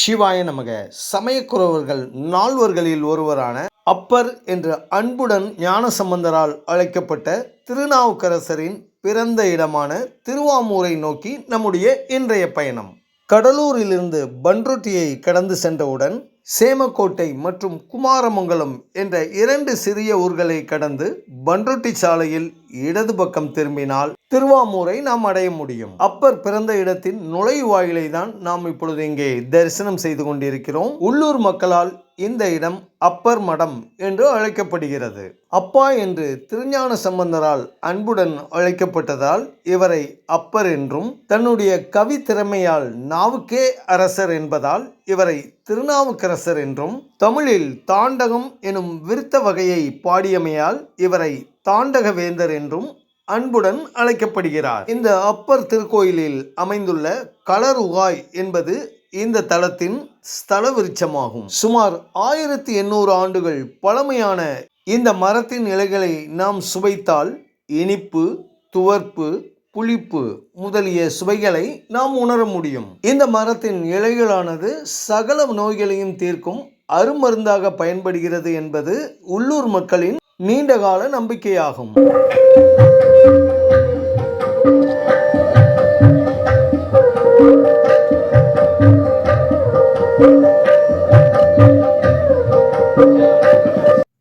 சிவாய நமக. சமயக்குறவர்கள் நால்வர்களில் ஒருவரான அப்பர் என்ற அன்புடன் ஞான சம்பந்தரால் அழைக்கப்பட்ட திருநாவுக்கரசரின் பிறந்த இடமான திருவாமூரை நோக்கி நம்முடைய இன்றைய பயணம். கடலூரிலிருந்து பன்ருட்டியை கடந்து சென்றவுடன் சேமக்கோட்டை மற்றும் குமாரமங்கலம் என்ற இரண்டு சிறிய ஊர்களை கடந்து பன்ருட்டி சாலையில் இடது பக்கம் திரும்பினால் திருவாமூரை நாம் அடைய முடியும். அப்பர் பிறந்த இடத்தின் நுழைவாயிலை தான் நாம் இப்பொழுது இங்கே தரிசனம் செய்து கொண்டிருக்கிறோம். உள்ளூர் மக்களால் இந்த இடம் அப்பர் மடம் என்று அழைக்கப்படுகிறது. அப்பா என்று திருஞான சம்பந்தரால் அன்புடன் அழைக்கப்பட்டதால் இவரை அப்பர் என்றும் தன்னுடைய கவி திறமையால் நாவுக்கே அரசர் என்பதால் இவரை திருநாவுக்கரசர் என்றும் தமிழில் தாண்டகம் எனும் விருத்த வகையை பாடியமையால் இவரை தாண்டகவேந்தர் என்றும் அன்புடன் அழைக்கப்படுகிறார். இந்த அப்பர் திருக்கோயிலில் அமைந்துள்ள கலருகாய் என்பது இந்த தலத்தின் ஸ்தல விருட்சமாகும். சுமார் ஆயிரத்தி எண்ணூறு ஆண்டுகள் பழமையான இந்த மரத்தின் இலைகளை நாம் சுவைத்தால் இனிப்பு துவர்ப்பு புளிப்பு முதலிய சுவைகளை நாம் உணர முடியும். இந்த மரத்தின் இலைகளானது சகல நோய்களையும் தீர்க்கும் அருமருந்தாக பயன்படுகிறது என்பது உள்ளூர் மக்களின் நீண்டகால நம்பிக்கையாகும்.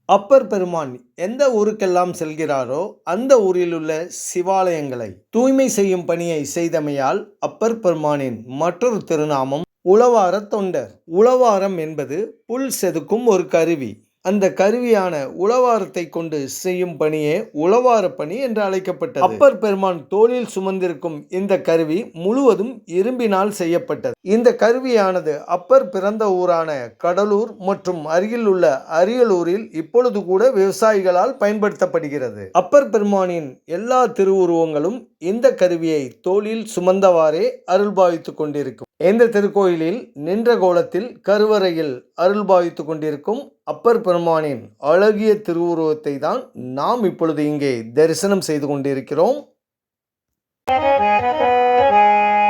அப்பர் பெருமான் எந்த ஊருக்கெல்லாம் செல்கிறாரோ அந்த ஊரில் உள்ள சிவாலயங்களை தூய்மை செய்யும் பணியை செய்தமையால் அப்பர் பெருமானின் மற்றொரு திருநாமம் உளவார தொண்டர். உளவாரம் என்பது புல் செதுக்கும் ஒரு கருவி. அந்த கருவியான உளவாரத்தை கொண்டு செய்யும் பணியே உளவார பணி என்று அழைக்கப்பட்டது. அப்பர் பெருமான் தோளில் சுமந்திருக்கும் இந்த கருவி முழுவதும் இரும்பினால் செய்யப்பட்டது. இந்த கருவியானது அப்பர் பிறந்த ஊரான கடலூர் மற்றும் அருகில் உள்ள அரியலூரில் இப்பொழுது கூட விவசாயிகளால் பயன்படுத்தப்படுகிறது. அப்பர் பெருமானின் எல்லா திருவுருவங்களும் இந்த கருவியை தோளில் சுமந்தவாறே அருள்பாவித்துக் கொண்டிருக்கும். இந்த திருக்கோயிலில் நின்ற கோலத்தில் கருவறையில் அருள்பாவித்துக் கொண்டிருக்கும் அப்பர் பெருமானின் அழகிய திருவுருவத்தை தான் நாம் இப்பொழுது இங்கே தரிசனம் செய்து கொண்டிருக்கிறோம்.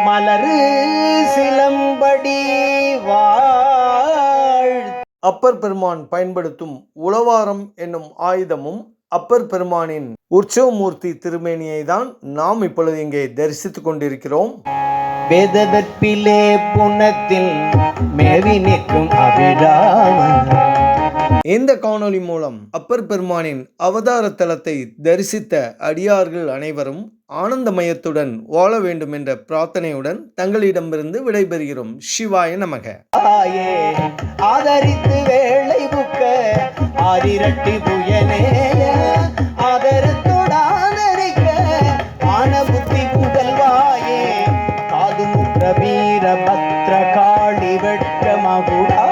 மலரு சிலம்படி அப்பர் பெருமான் பயன்படுத்தும் உளவாரம் என்னும் ஆயுதமும் அப்பர் பெருமானின் உற்சவமூர்த்தி திருமேனியை தான் நாம் இப்பொழுது இங்கே தரிசித்துக் கொண்டிருக்கிறோம். வேதவற்பிலே புனத்தில் மேவி நிற்கும் அபிராமன் இந்த காணொளி மூலம் அப்பர் பெருமானின் அவதார தலத்தை தரிசித்த அடியார்கள் அனைவரும் ஆனந்தமயத்துடன் வாழ வேண்டும் என்ற பிரார்த்தனையுடன் தங்களிடமிருந்து விடைபெறுகிறோம். சிவாய நமக. ஆதரித்து வேளை புக்க ஆரிரட்டி புயனேய ప్రభువా